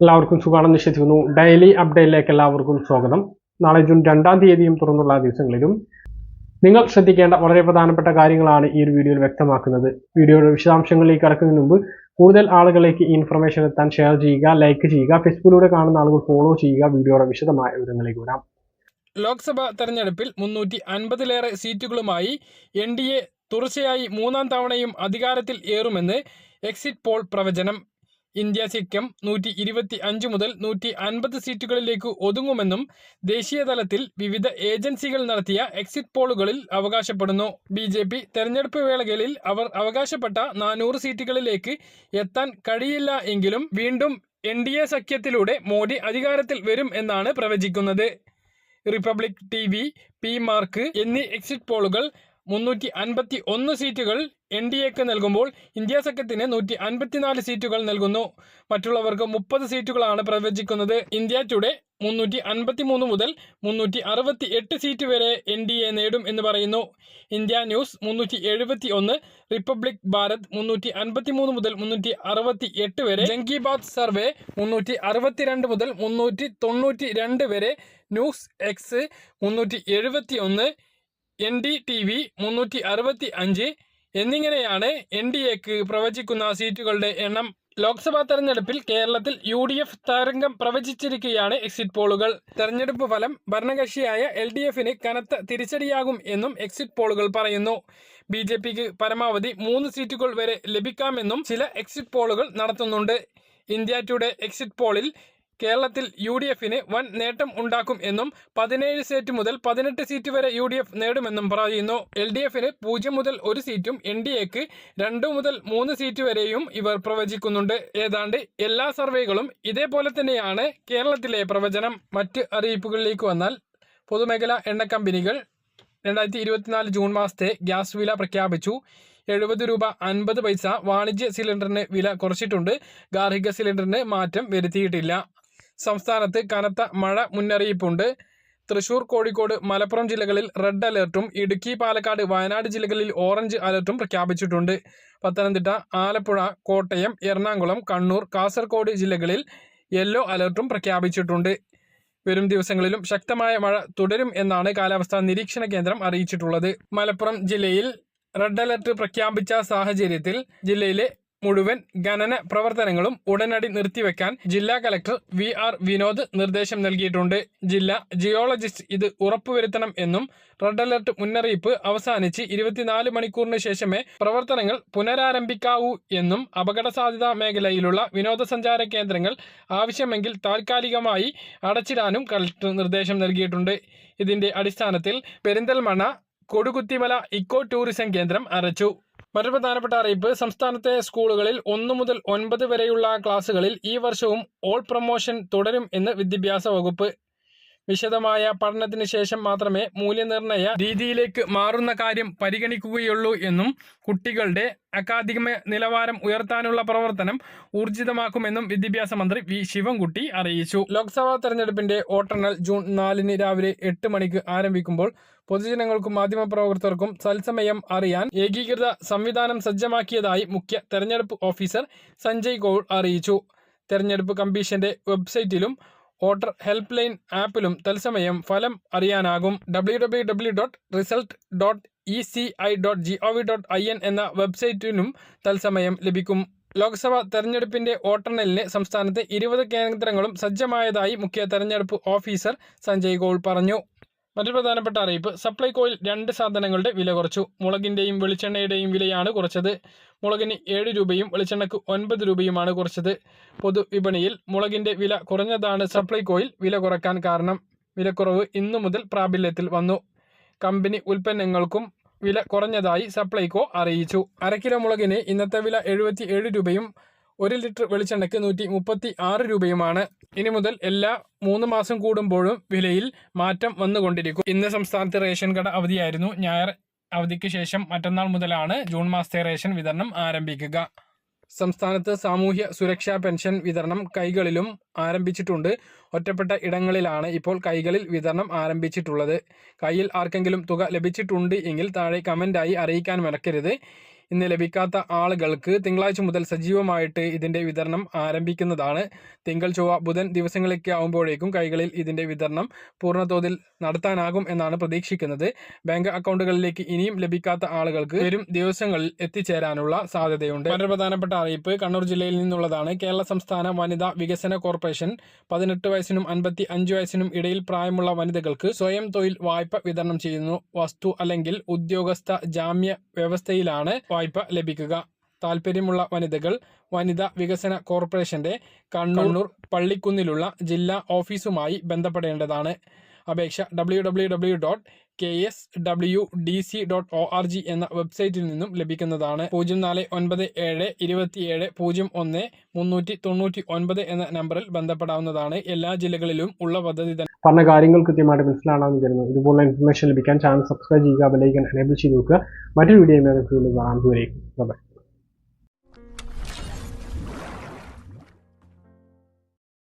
എല്ലാവർക്കും സുഖമാണെന്ന് വിശ്വസിക്കുന്നു. ഡെയിലി അപ്ഡേറ്റിലേക്ക് എല്ലാവർക്കും സ്വാഗതം. നാളെ ജൂൺ രണ്ടാം തീയതിയും തുറന്നുള്ള ദിവസങ്ങളിലും നിങ്ങൾ ശ്രദ്ധിക്കേണ്ട വളരെ പ്രധാനപ്പെട്ട കാര്യങ്ങളാണ് ഈ ഒരു വീഡിയോയിൽ വ്യക്തമാക്കുന്നത്. വീഡിയോയുടെ വിശദാംശങ്ങളിലേക്ക് കടക്കുന്നതിന് മുമ്പ് കൂടുതൽ ആളുകളിലേക്ക് ഇൻഫർമേഷൻ എത്താൻ ഷെയർ ചെയ്യുക ലൈക്ക് ചെയ്യുക ഫേസ്ബുക്കിലൂടെ കാണുന്ന ആളുകൾ ഫോളോ ചെയ്യുക വീഡിയോയുടെ വിശദമായ വിവരങ്ങളിലേക്ക് വരാം. ലോക്സഭാ തെരഞ്ഞെടുപ്പിൽ മുന്നൂറ്റി അൻപതിലേറെ സീറ്റുകളുമായി എൻ ഡി എ തുടർച്ചയായി മൂന്നാം തവണയും അധികാരത്തിൽ ഏറുമെന്ന് എക്സിറ്റ് പോൾ പ്രവചനം. ഇന്ത്യ സിക്കിം നൂറ്റി ഇരുപത്തി അഞ്ച് മുതൽ നൂറ്റി അൻപത് സീറ്റുകളിലേക്ക് ഒതുങ്ങുമെന്നും ദേശീയ തലത്തിൽ വിവിധ ഏജൻസികൾ നടത്തിയ എക്സിറ്റ് പോളുകളിൽ അവകാശപ്പെടുന്നു. ബി ജെ പി തെരഞ്ഞെടുപ്പ് വേളകളിൽ അവർ അവകാശപ്പെട്ട നാനൂറ് സീറ്റുകളിലേക്ക് എത്താൻ കഴിയില്ല എങ്കിലും വീണ്ടും എൻ ഡി എ സഖ്യത്തിലൂടെ മോദി അധികാരത്തിൽ വരും എന്നാണ് പ്രവചിക്കുന്നത്. Republic T V P Marq എന്നീ എക്സിറ്റ് പോളുകൾ മുന്നൂറ്റി അൻപത്തി ഒന്ന് സീറ്റുകൾ എൻ ഡി എക്ക് നൽകുമ്പോൾ ഇന്ത്യ സഖ്യത്തിന് നൂറ്റി അൻപത്തിനാല് സീറ്റുകൾ നൽകുന്നു. മറ്റുള്ളവർക്ക് മുപ്പത് സീറ്റുകളാണ് പ്രവചിക്കുന്നത്. ഇന്ത്യ ടുഡേ മുന്നൂറ്റി അൻപത്തി മൂന്ന് മുതൽ മുന്നൂറ്റി അറുപത്തി എട്ട് സീറ്റ് വരെ എൻ ഡി എ നേടും എന്ന് പറയുന്നു. ഇന്ത്യ ന്യൂസ് മുന്നൂറ്റി എഴുപത്തി ഒന്ന് റിപ്പബ്ലിക് ഭാരത് മുന്നൂറ്റി അൻപത്തി മൂന്ന് മുതൽ മുന്നൂറ്റി അറുപത്തി എട്ട് വരെ ജംഗി കി സർവേ മുന്നൂറ്റി അറുപത്തിരണ്ട് മുതൽ മുന്നൂറ്റി തൊണ്ണൂറ്റി രണ്ട് വരെ ന്യൂസ് എക്സ് മുന്നൂറ്റി എഴുപത്തി ഒന്ന് എൻ ഡി ടി വി മുന്നൂറ്റി അറുപത്തി അഞ്ച് എന്നിങ്ങനെയാണ് എൻ ഡി എക്ക് പ്രവചിക്കുന്ന സീറ്റുകളുടെ എണ്ണം. ലോക്സഭാ തെരഞ്ഞെടുപ്പിൽ കേരളത്തിൽ യു ഡി എഫ് തരംഗം പ്രവചിച്ചിരിക്കുകയാണ് എക്സിറ്റ് പോളുകൾ. തെരഞ്ഞെടുപ്പ് ഫലം ഭരണകക്ഷിയായ എൽ ഡി എഫിന് കനത്ത തിരിച്ചടിയാകും എന്നും എക്സിറ്റ് പോളുകൾ പറയുന്നു. ബി ജെ പിക്ക് പരമാവധി മൂന്ന് സീറ്റുകൾ വരെ ലഭിക്കാമെന്നും ചില എക്സിറ്റ് പോളുകൾ നടത്തുന്നുണ്ട്. ഇന്ത്യ ടുഡേ എക്സിറ്റ് പോളിൽ കേരളത്തിൽ യു ഡി എഫിന് വൻ നേട്ടം ഉണ്ടാക്കും എന്നും പതിനേഴ് സീറ്റ് മുതൽ പതിനെട്ട് സീറ്റ് വരെ യു ഡി എഫ് നേടുമെന്നും പറയുന്നു. എൽ ഡി എഫിന് പൂജ്യം മുതൽ ഒരു സീറ്റും എൻ ഡി എക്ക് രണ്ടു മുതൽ മൂന്ന് സീറ്റ് വരെയും ഇവർ പ്രവചിക്കുന്നുണ്ട്. ഏതാണ്ട് എല്ലാ സർവേകളും ഇതേപോലെ തന്നെയാണ് കേരളത്തിലെ പ്രവചനം. മറ്റ് അറിയിപ്പുകളിലേക്ക് വന്നാൽ പൊതുമേഖലാ എണ്ണ കമ്പനികൾ രണ്ടായിരത്തി ഇരുപത്തിനാല് ജൂൺ മാസത്തെ ഗ്യാസ് വില പ്രഖ്യാപിച്ചു. എഴുപത് രൂപ അൻപത് പൈസ വാണിജ്യ സിലിണ്ടറിന് വില കുറച്ചിട്ടുണ്ട്. ഗാർഹിക സിലിണ്ടറിന് മാറ്റം വരുത്തിയിട്ടില്ല. സംസ്ഥാനത്ത് കനത്ത മഴ മുന്നറിയിപ്പുണ്ട്. തൃശൂർ കോഴിക്കോട് മലപ്പുറം ജില്ലകളിൽ റെഡ് അലർട്ടും ഇടുക്കി പാലക്കാട് വയനാട് ജില്ലകളിൽ ഓറഞ്ച് അലർട്ടും പ്രഖ്യാപിച്ചിട്ടുണ്ട്. പത്തനംതിട്ട ആലപ്പുഴ കോട്ടയം എറണാകുളം കണ്ണൂർ കാസർഗോഡ് ജില്ലകളിൽ യെല്ലോ അലർട്ടും പ്രഖ്യാപിച്ചിട്ടുണ്ട്. വരും ദിവസങ്ങളിലും ശക്തമായ മഴ തുടരും എന്നാണ് കാലാവസ്ഥാ നിരീക്ഷണ കേന്ദ്രം അറിയിച്ചിട്ടുള്ളത്. മലപ്പുറം ജില്ലയിൽ റെഡ് അലർട്ട് പ്രഖ്യാപിച്ച സാഹചര്യത്തിൽ ജില്ലയിലെ മുഴുവൻ ഖനന പ്രവർത്തനങ്ങളും ഉടനടി നിർത്തിവെക്കാൻ ജില്ലാ കലക്ടർ വി ആർ വിനോദ് നിർദ്ദേശം നൽകിയിട്ടുണ്ട്. ജില്ലാ ജിയോളജിസ്റ്റ് ഇത് ഉറപ്പുവരുത്തണം എന്നും റെഡ് അലർട്ട് മുന്നറിയിപ്പ് അവസാനിച്ച് ഇരുപത്തിനാല് മണിക്കൂറിന് ശേഷമേ പ്രവർത്തനങ്ങൾ പുനരാരംഭിക്കാവൂ എന്നും അപകട സാധ്യതാ മേഖലയിലുള്ള വിനോദസഞ്ചാര കേന്ദ്രങ്ങൾ ആവശ്യമെങ്കിൽ താൽക്കാലികമായി അടച്ചിടാനും കലക്ടർ നിർദ്ദേശം നൽകിയിട്ടുണ്ട്. ഇതിന്റെ അടിസ്ഥാനത്തിൽ പെരിന്തൽമണ്ണ കൊടുകുത്തിമല ഇക്കോ ടൂറിസം കേന്ദ്രം അടച്ചു. മറ്റൊരു പ്രധാനപ്പെട്ട അറിയിപ്പ്. സംസ്ഥാനത്തെ സ്കൂളുകളിൽ ഒന്നു മുതൽ ഒൻപത് വരെയുള്ള ക്ലാസുകളിൽ ഈ വർഷവും ഓൾ പ്രൊമോഷൻ തുടരും എന്ന് വിദ്യാഭ്യാസ വകുപ്പ് വിശദമായ പഠനത്തിന് ശേഷം മാത്രമേ മൂല്യനിർണയ രീതിയിലേക്ക് മാറുന്ന കാര്യം പരിഗണിക്കുകയുള്ളൂ എന്നും കുട്ടികളുടെ അക്കാദമിക നിലവാരം ഉയർത്താനുള്ള പ്രവർത്തനം ഊർജിതമാക്കുമെന്നും വിദ്യാഭ്യാസ മന്ത്രി വി ശിവൻകുട്ടി അറിയിച്ചു. ലോക്സഭാ തെരഞ്ഞെടുപ്പിന്റെ വോട്ടെണ്ണൽ ജൂൺ നാലിന് രാവിലെ എട്ട് മണിക്ക് ആരംഭിക്കുമ്പോൾ പൊതുജനങ്ങൾക്കും മാധ്യമപ്രവർത്തകർക്കും തത്സമയം അറിയാൻ ഏകീകൃത സംവിധാനം സജ്ജമാക്കിയതായി മുഖ്യ തെരഞ്ഞെടുപ്പ് ഓഫീസർ സഞ്ജയ് കൗൾ അറിയിച്ചു. തെരഞ്ഞെടുപ്പ് കമ്മീഷന്റെ വെബ്സൈറ്റിലും വോട്ടർ ഹെൽപ്പ് ലൈൻ ആപ്പിലും തത്സമയം ഫലം അറിയാനാകും. W W W dot result dot E C I dot G O V dot I N എന്ന വെബ്സൈറ്റിനും തത്സമയം ലഭിക്കും. ലോക്സഭാ തെരഞ്ഞെടുപ്പിന്റെ വോട്ടെണ്ണലിന് സംസ്ഥാനത്തെ ഇരുപത് കേന്ദ്രങ്ങളും സജ്ജമായതായി മുഖ്യ തെരഞ്ഞെടുപ്പ് ഓഫീസർ സഞ്ജയ് ഗോൾ പറഞ്ഞു. മറ്റൊരു പ്രധാനപ്പെട്ട അറിയിപ്പ്. സപ്ലൈകോയിൽ രണ്ട് സാധനങ്ങളുടെ വില കുറച്ചു. മുളകിന്റെയും വെളിച്ചെണ്ണയുടെയും വിലയാണ് കുറച്ചത്. മുളകിന് ഏഴ് രൂപയും വെളിച്ചെണ്ണയ്ക്ക് ഒൻപത് രൂപയുമാണ് കുറച്ചത്. പൊതുവിപണിയിൽ മുളകിന്റെ വില കുറഞ്ഞതാണ് സപ്ലൈകോയിൽ വില കുറയ്ക്കാൻ കാരണം. വിലക്കുറവ് ഇന്നു മുതൽ പ്രാബല്യത്തിൽ വന്നു. കമ്പനി ഉൽപ്പന്നങ്ങൾക്കും വില കുറഞ്ഞതായി സപ്ലൈകോ അറിയിച്ചു. അര കിലോ മുളകിന് ഇന്നത്തെ വില എഴുപത്തി ഏഴ് രൂപയും ഒരു ലിറ്റർ വെളിച്ചെണ്ണയ്ക്ക് നൂറ്റി മുപ്പത്തി ആറ് രൂപയുമാണ്. ഇനി മുതൽ എല്ലാ മൂന്ന് മാസം കൂടുമ്പോഴും വിലയിൽ മാറ്റം വന്നുകൊണ്ടിരിക്കും. ഇന്ന് സംസ്ഥാനത്ത് റേഷൻ കട അവധിയായിരുന്നു. ഞായർ അവധിക്ക് ശേഷം മറ്റന്നാൾ മുതലാണ് ജൂൺ മാസത്തെ റേഷൻ വിതരണം ആരംഭിക്കുക. സംസ്ഥാനത്ത് സാമൂഹ്യ സുരക്ഷാ പെൻഷൻ വിതരണം കൈകളിലും ആരംഭിച്ചിട്ടുണ്ട്. ഒറ്റപ്പെട്ട ഇടങ്ങളിലാണ് ഇപ്പോൾ കൈകളിൽ വിതരണം ആരംഭിച്ചിട്ടുള്ളത്. കയ്യിൽ ആർക്കെങ്കിലും തുക ലഭിച്ചിട്ടുണ്ട് എങ്കിൽ താഴെ കമന്റായി അറിയിക്കാൻ മറക്കരുത്. ഇന്ന് ലഭിക്കാത്ത ആളുകൾക്ക് തിങ്കളാഴ്ച മുതൽ സജീവമായിട്ട് ഇതിന്റെ വിതരണം ആരംഭിക്കുന്നതാണ്. തിങ്കൾ ചൊവ്വ ബുധൻ ദിവസങ്ങളൊക്കെ ആകുമ്പോഴേക്കും കൈകളിൽ ഇതിന്റെ വിതരണം പൂർണതോതിൽ നടത്താനാകും എന്നാണ് പ്രതീക്ഷിക്കുന്നത്. ബാങ്ക് അക്കൗണ്ടുകളിലേക്ക് ഇനിയും ലഭിക്കാത്ത ആളുകൾക്ക് വരും ദിവസങ്ങളിൽ എത്തിച്ചേരാനുള്ള സാധ്യതയുണ്ട്. വളരെ പ്രധാനപ്പെട്ട അറിയിപ്പ് കണ്ണൂർ ജില്ലയിൽ നിന്നുള്ളതാണ്. കേരള സംസ്ഥാന വനിതാ വികസന കോർപ്പറേഷൻ പതിനെട്ട് വയസ്സിനും അൻപത്തി അഞ്ച് വയസ്സിനും ഇടയിൽ പ്രായമുള്ള വനിതകൾക്ക് സ്വയം തൊഴിൽ വായ്പ വിതരണം ചെയ്യുന്നു. വസ്തു അല്ലെങ്കിൽ ഉദ്യോഗസ്ഥ ജാമ്യ വ്യവസ്ഥയിലാണ് വായ്പ ലഭിക്കുക. താല്പര്യമുള്ള വനിതകൾ വനിതാ വികസന കോർപ്പറേഷന്റെ കണ്ണൂർ പള്ളിക്കുന്നിലുള്ള ജില്ലാ ഓഫീസുമായി ബന്ധപ്പെടേണ്ടതാണ്. അപേക്ഷ W W W dot K S W D C dot O R G എന്ന വെബ്സൈറ്റിൽ നിന്നും ലഭിക്കുന്നതാണ്. പൂജ്യം നാല് ഒൻപത് ഏഴ് ഇരുപത്തിയേഴ് പൂജ്യം ഒന്ന് മുന്നൂറ്റി തൊണ്ണൂറ്റി ഒൻപത് എന്ന നമ്പറിൽ ബന്ധപ്പെടാവുന്നതാണ്. എല്ലാ ജില്ലകളിലും ഉള്ള പദ്ധതി തന്നെ. പറഞ്ഞ കാര്യങ്ങൾ കൃത്യമായിട്ട് മനസ്സിലാണെന്ന് കരുതുന്നു ഇതുപോലുള്ള ഇൻഫർമേഷൻ ലഭിക്കാൻ ചാനൽ സബ്സ്ക്രൈബ് ചെയ്യുക ബെലൈക്കൻ എനേബിൾ ചെയ്ത് നോക്കുക മറ്റൊരു വീഡിയോ കാണാൻ ദൂരേക്കും